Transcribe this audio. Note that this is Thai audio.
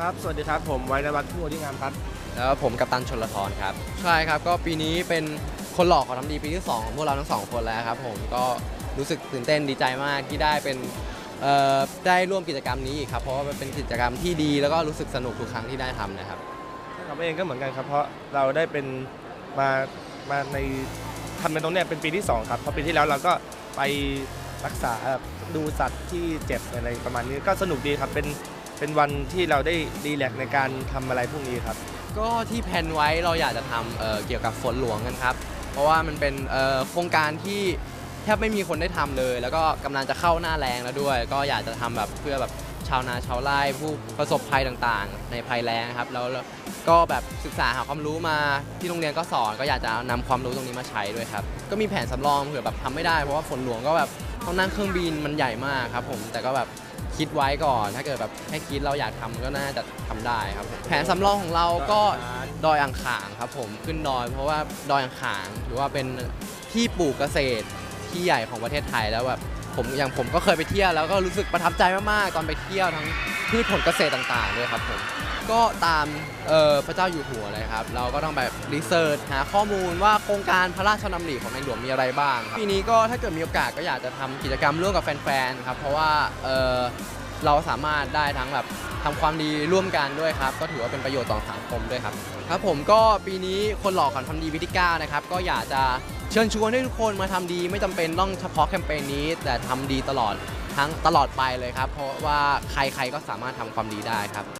ครับ สวัสดีครับ ผมไวนวัฒน์ผู้ที่งามพัฒน์แล้วผมกัปตันชนลทรครับ ใช่ครับ ก็ปีนี้เป็นคนหลอกของทำดีปีที่2ของพวกเราทั้งสองคนแล้วครับ ผมก็รู้สึกตื่นเต้นดีใจมากที่ได้เป็นเอ่อได้ร่วมกิจกรรมนี้อีกครับเพราะว่ามันเป็นกิจกรรมที่ดีแล้วก็รู้สึกสนุกทุกครั้งที่ได้ทำนะครับผมเองก็เหมือนกันครับ เพราะเราได้เป็นมามาในทำในตรงเนี้ยเป็นปีที่ 2 ครับเพราะปีที่แล้วเราก็ไปรักษาดูสัตว์ที่เจ็บอะไรประมาณนี้ก็สนุกดีครับเป็น เป็นวันที่เราได้ดีแลกในการทำอะไรพวกนี้ครับ ก็ที่แพนไว้เราอยากจะทำเเกี่ยวกับฝนหลวงกันครับ เพราะว่ามันเป็นโครงการที่แทบไม่มีคนได้ทำเลย แล้วก็กำลังจะเข้าหน้าแรงแล้วด้วย ก็อยากจะทำแบบเพื่อแบบชาวนาชาวไร่ผู้ประสบภัยต่างๆ ในภัยแล้งครับแล้วแล้วก็แบบศึกษาหาความรู้มาที่โรงเรียนก็สอน ก็อยากจะนำความรู้ตรงนี้มาใช้ด้วยครับก็มีแผนสำรองเผื่อแบบทำไม่ได้เพราะว่าฝนหลวงก็แบบต้องนั่งเครื่องบินมันใหญ่มากครับผมแต่ก็แบบ คิดไว้ก่อน ถ้าเกิดแบบให้คิดเราอยากทำก็น่าจะทำได้ครับผมแผนสำรองของเราก็ดอยอ่างขางครับผมขึ้นดอยเพราะว่าดอยอ่างขางถือว่าเป็นที่ปลูกเกษตรที่ใหญ่ของประเทศไทยแล้วแบบผมอย่างผมก็เคยไปเที่ยวแล้วก็รู้สึกประทับใจมากๆตอนไปเที่ยวทั้งพืชผลเกษตรต่างๆด้วยครับผม ก็ตามพระเจ้าอยู่หัวเลยครับ เราก็ต้องแบบรีเสิร์ชหาข้อมูลว่าโครงการพระราชดำริของในหลวงมีอะไรบ้างครับปีนี้ก็ถ้าเกิดมีโอกาสก็อยากจะทำกิจกรรมร่วมกับแฟนๆครับเพราะว่าเเราสามารถได้ทั้งแบบทำความดีร่วมกันด้วยครับ ก็ถือว่าเป็นประโยชน์ต่อสังคมด้วยครับครับผมก็ปีนี้คนหลอกก่อนทำดีวิธี9นะครับก็อยากจะเชิญชวนให้ทุกคนมาทำดีไม่จำเป็นต้องเฉพาะแคมเปญนี้ แต่ทำดีตลอดทั้งตลอดไปเลยครับ เพราะว่าใครๆก็สามารถทำความดีได้ครับ